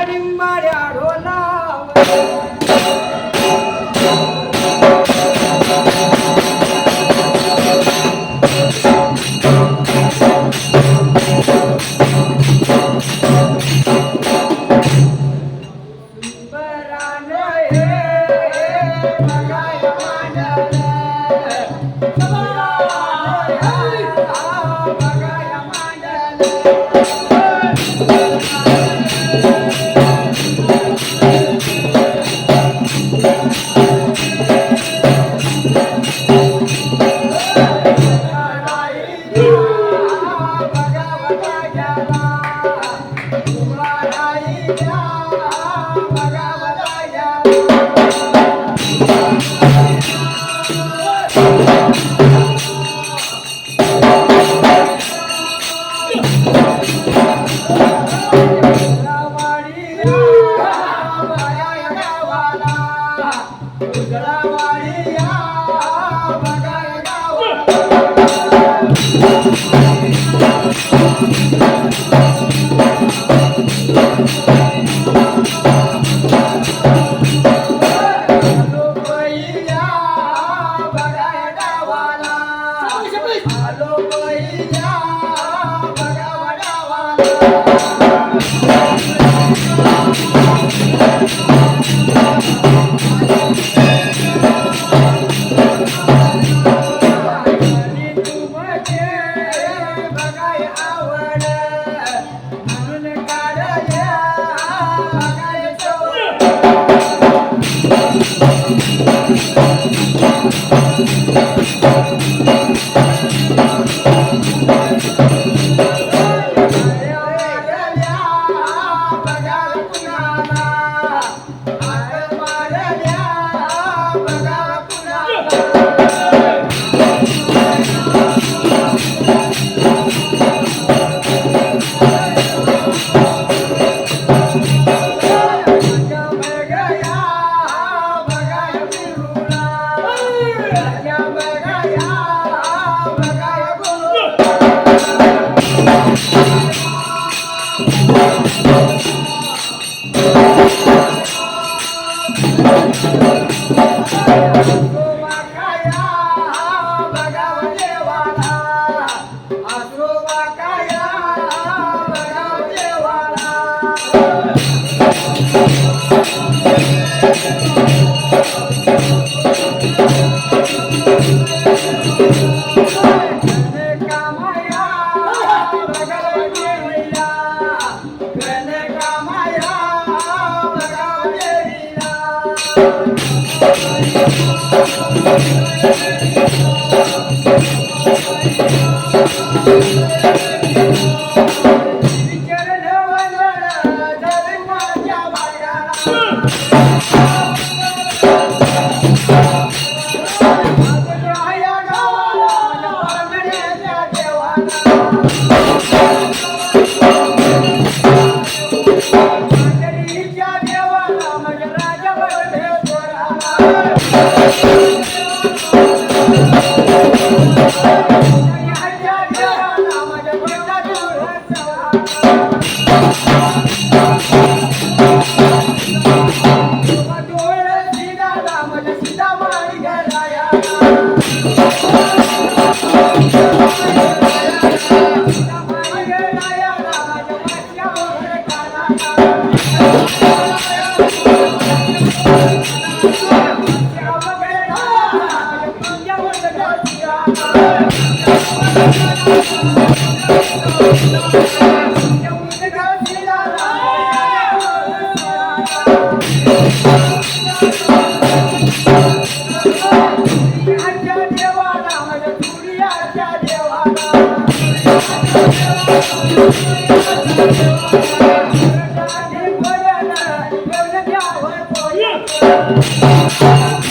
പാടിമ്മാട Thank.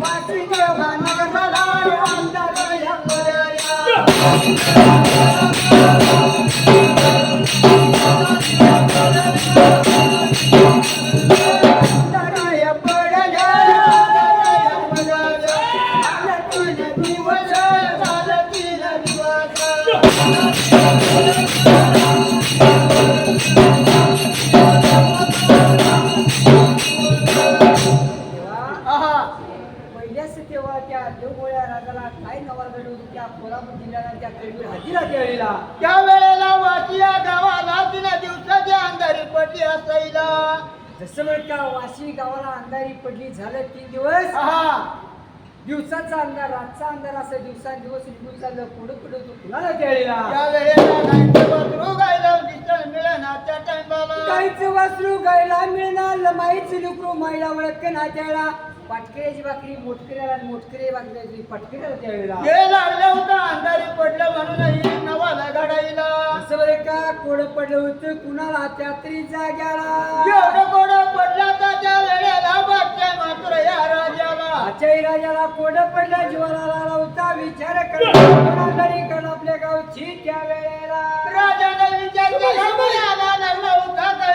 वासी बाबा त्या वेळेला वाटिया गावाला तीन दिवसाच्या अंधारी पडली असायला. जसं का वाशी गावाला अंधारी पडली झालं तीन दिवस? आहा. दिवसाचा अंधार रातचा अंधार असं दिवसांदिवस निघून चाललं पुढं पुढं तू कुणाला गायचं वासरू गायला दिसलं मिळेना त्या टाइमाला काहीच वासरू गायला मिळणार माहीच लुकरू मायला ओळख ना त्याला. पाटकऱ्याची भाकरी मोटकऱ्याला मोटकरी भाकरी पटकऱ्याला त्यावेळेला हे लागलं होतं अंधारी पडलं म्हणून ही नवाला घडाईला असं बरं का? कोड पडलं होतं कुणाला? त्या तरी जाग्याला. एवढं कोडं पडला तर त्या वेळेला बादशाह मात्र या राजाला. आचाई राजाला कोड पडलं? जीवाला आला होता. विचार करणारी कण आपल्या गावची त्या वेळेला? राजाने विचार केला मला लागला होता काय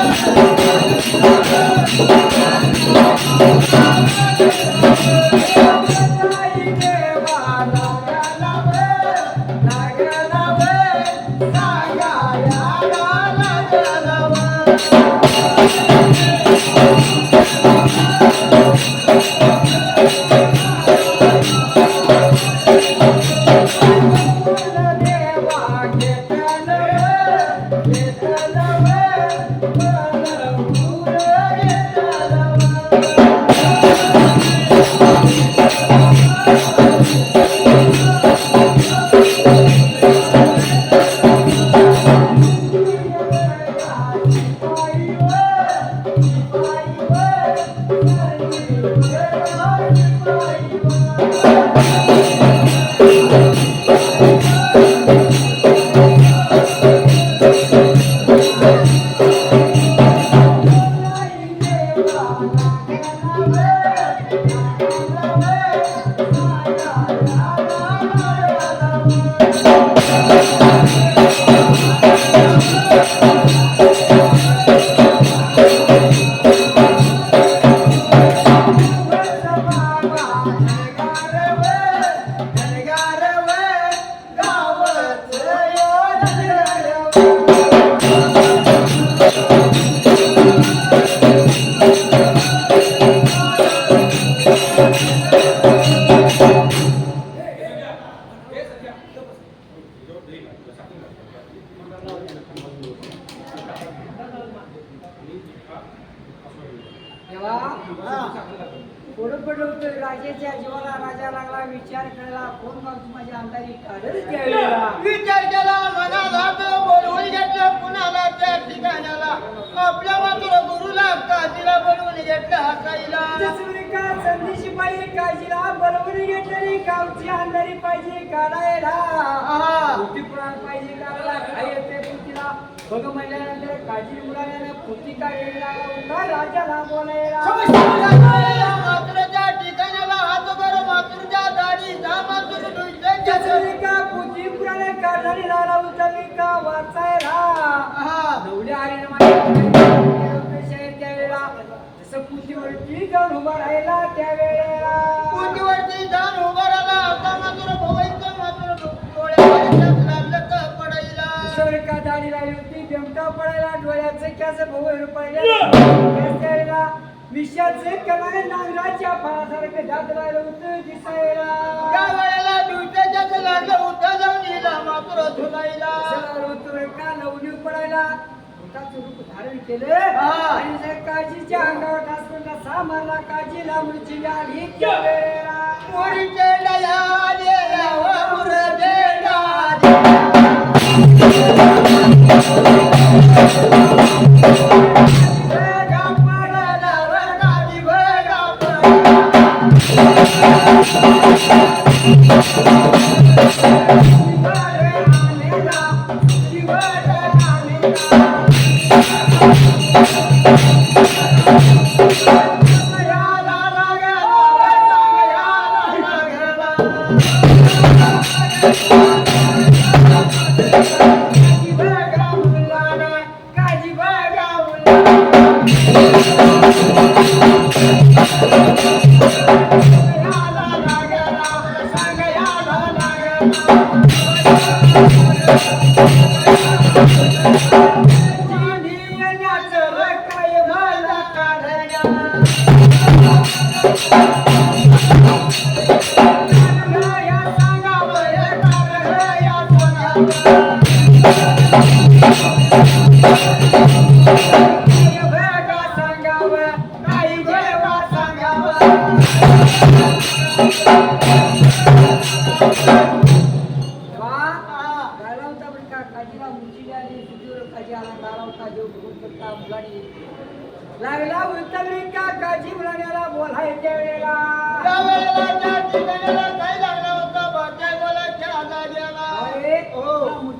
Stop. गावची अंधारी पाहिजे काढायला पोती पुराण पाहिजे काढायला काय येते पोतीला? बघ म्हणल्यानंतर काजी मुलाने पोती काढलेला राजाला बोलायला. ठिकाणाला हात मातृच्या दाढी जा मातृ का पोती पुराणे काढणारी लाला उतरली का वाचायला माझ्या त्यावेळेला. जसं पुतीवरती जाऊन उभा राहिला त्यावेळेला. पोटीवरती जाऊन उभा राहिला. आता मात्र भवाईचं मात्र डोळ्यावर लागलं का पडायला. सर का दाढी लागली होती बेमटा पडायला डोळ्याचं कॅस भोवर पडल्या विषाचे कणाने नांगराच्या फाळासारखं दात राहिलं होतं त्या दिसायला वेळेला दुसऱ्याच्याच लागलं उठा जाऊन हिला मात्र धुलाईला सर होतं का लवणी पडायला. पोटाचं रूप धारण केलं. आणि जर काजीच्या अंगावर टाचपणला सा मारला काजी आली त्यावेळेला मोरीचे देया वामुर देया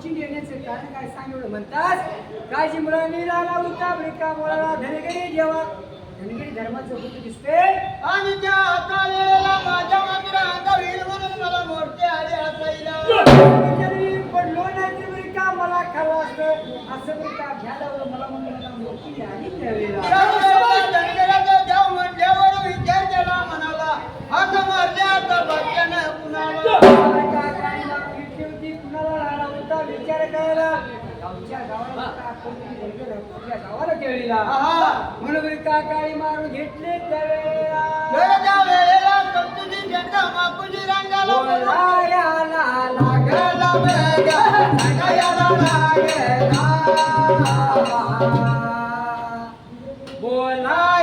तुला मुची देण्याचं कारण काय सांग एवढं म्हणतास? काजी मुलांनी लागला होता बरं का मुलाला धनगरी जेव्हा धनगरी धर्माचं होत दिसते. आणि त्या हाताळेला माझ्या मात्र अंगावर येईल म्हणून मला मोठे आले हसायला. तरी पडलो नाही ते बरं का मला खावं असतं. असं बरं का घ्या लावलं मला मला मोठी आली त्यावेळेला. त्या वेळेला धनगराचं देव म्हणल्यावर विचार केला म्हणाला हात मारले आता गावाला केळीला. म्हणून बरं का काळी मारून घेतले त्या वेळेला कमतुजी झेंडा माकुजी रंगाला बोलायाला लागला वेगा, सांगायला लागला. बोलायला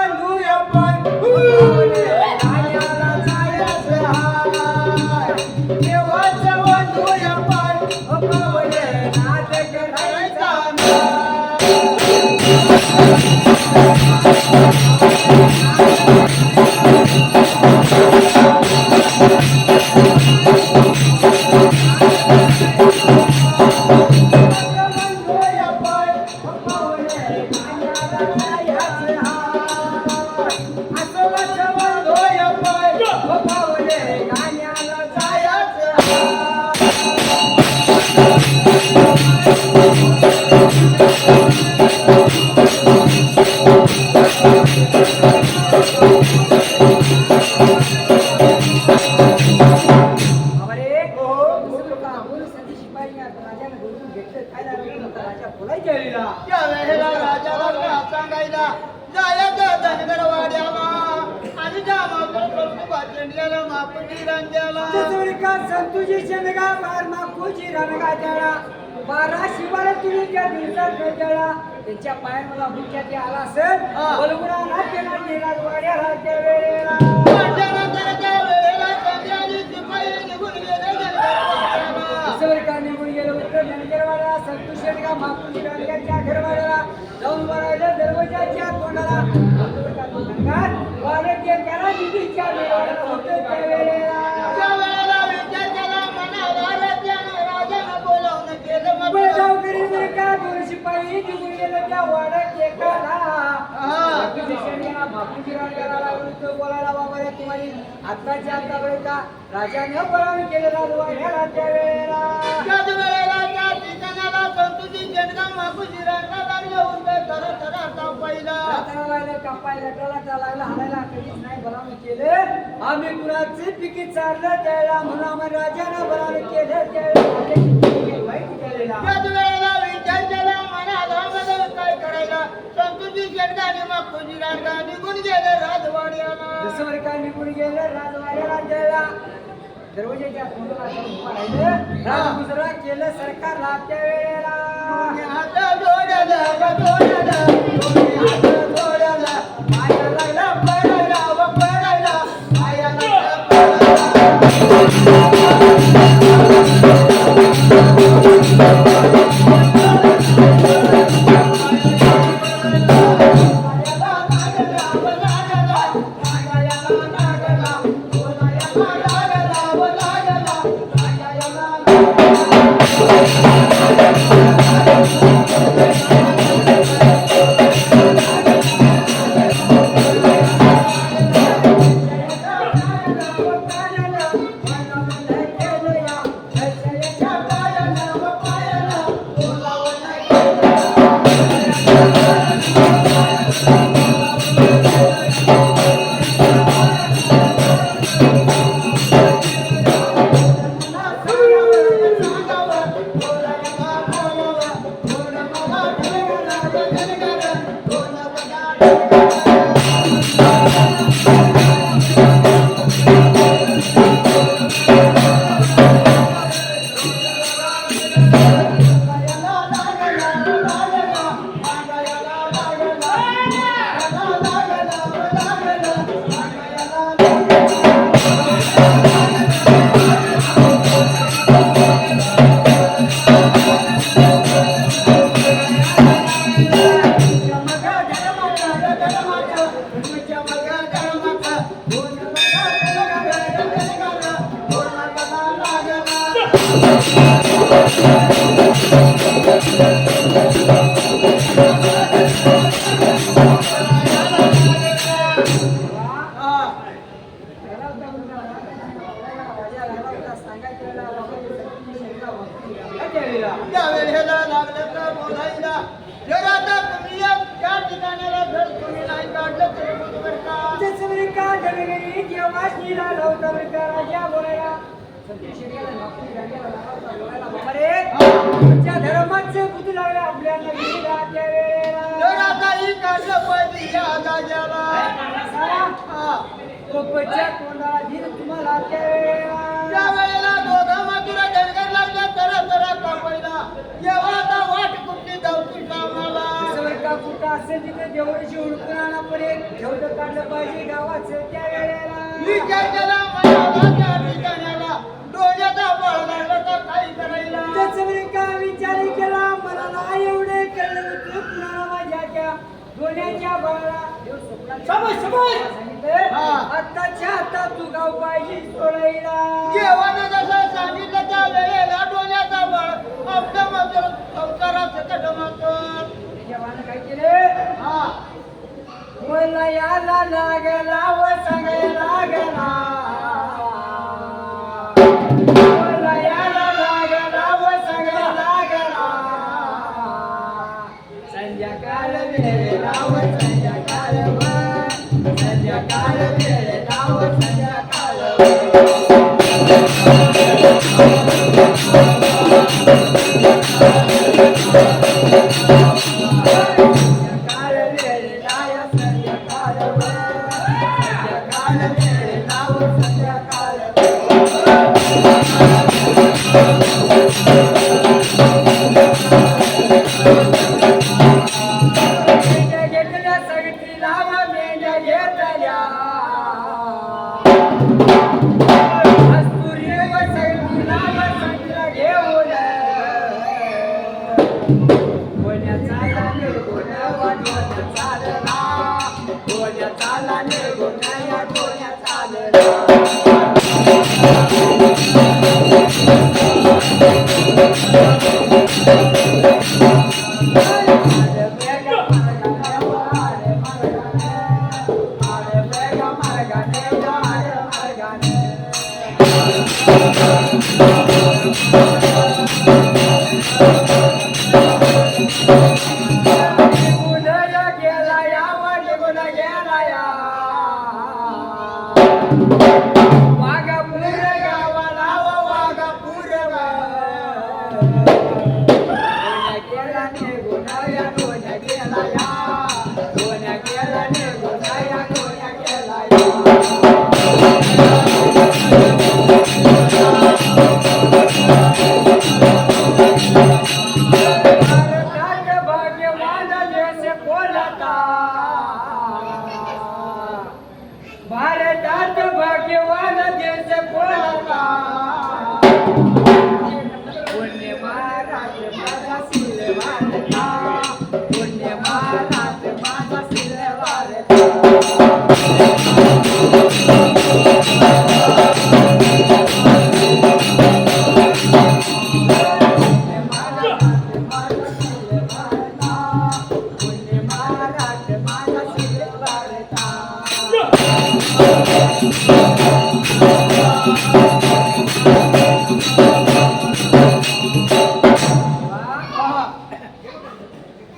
Hallelujah, त्या वेळेला राजाला का सांगायला जायचं धनगर वाड्याला आणि चेंडल्याला मापुटी रांजाला संतुजी शेंडगा बार माकुची रणगा त्याला. बारा शिवाला तुम्ही त्या दिवसात भेटायला. त्यांच्या ते आला असेल. बलगुणा वाड्याला त्या वेळेला. संतोष शेटगा महापुजी घरवाड्याला जाऊन दरवाजाच्या तोंडाला. त्याला निधीच्या वेळेला त्या वेळेला शिपाई निघून गेलं त्या वाड्यात एकाला. बोलायला बाबा रे तुम्हाला आत्ताच्या राजाने केलेला आम्ही कुणाचे पिकी चाललं त्याला म्हणून आम्ही राजानं बोलावून केलं त्यावेळेला विचार केला मनाला काय करायला? संतुजी जडगाने माकुजी रांगा निघून गेले राजवाड्याला. जसं बरं का निघून गेलं राजवाड्याला द्यायला दरवाजाच्या तोंडाला जाऊन उभं राहिलं. राजगुजरा केलं सरकारला त्या वेळेला. आता होता बरं का राजा बोलायला संतोष शेट्टीला तुमच्या आपल्या गेला सारा तोंडाला धीर तुम्हाला त्या दोघा मातुरा डंगर लागला तर तर कापडला वाट कुठली धावती कामाला का कुठं असेल तिथे देवळशी हुडकून आणा पण एक ठेवलं काढलं पाहिजे गावाचं त्या वेळेला विचार केला मनाला त्या ठिकाणाला डोळ्याचा बळ लागला तर काही करायला. का विचार केला? मला नाही एवढे कळलं होतं कुणाला डोळ्याच्या बळाला समज. आत्ताच्या आता तू गाव पाहिजे सोडायला. जेवण जसं सांगितलं त्या वेळेला डोळ्याचा बळ आपल्या मात्र संसाराचं कटमाकर देवानं काय केले? हा. मला याला लागला व Música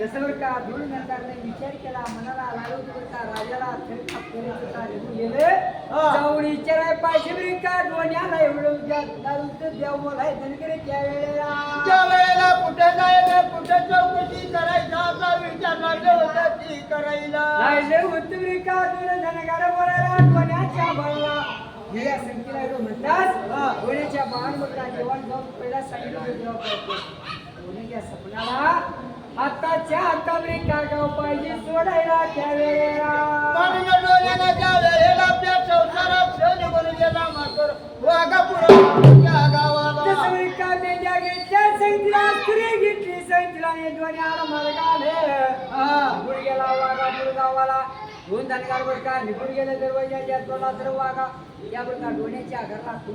जसं बरं का धूळ नंतरने विचार केला मनाला बरं का राजाला. जाऊन विचाराय पाहिजे बरं का डोण्याला एवढं देव बोलाय धनगरे त्या वेळेला त्या वेळेला कुठे जायचं कुठे चौकशी करायचा असा विचार लागला होता ती करायला. राहिले होते बरं का धूळ धनगार बोलायला डोण्याच्या बळाला? गेल्या संख्येला एवढं म्हणतात. डोण्याच्या बाण बघा जेवण जाऊन पहिला सांगितलं सपनाला? आताच्या आता बरं का गाव पाहिजे सोडायला त्या वेळेला. त्या संसारात सण गेला मात्र. वाघापुरा घेतल्या स्त्री घेतली मार्गाने. गुडघ्याला गावाला. दोन निघून गेले दरवाजाच्या तोला तर वागा या बर का डोण्याच्या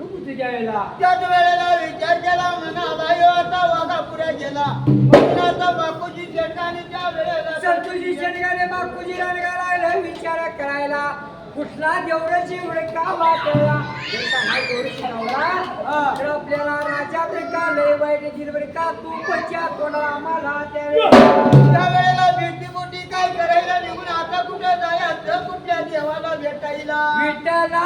कुठे द्यायला त्याच वेळेला विचार केला म्हणाला यो आता वाघापुऱ्या गेला. म्हणून आता बापूजी शेठाने त्या वेळेला संतोषी शेटगाने बापूजी विचार करायला कुठला एवढं का वाटला तर आपल्याला राजा बर का लय वाईट दिल बर का तू पच्या तोडा आम्हाला त्यावेळेला काय करायला निघून? आता कुठे जायचं? कुठल्या देवाला भेटायला? विठ्ठला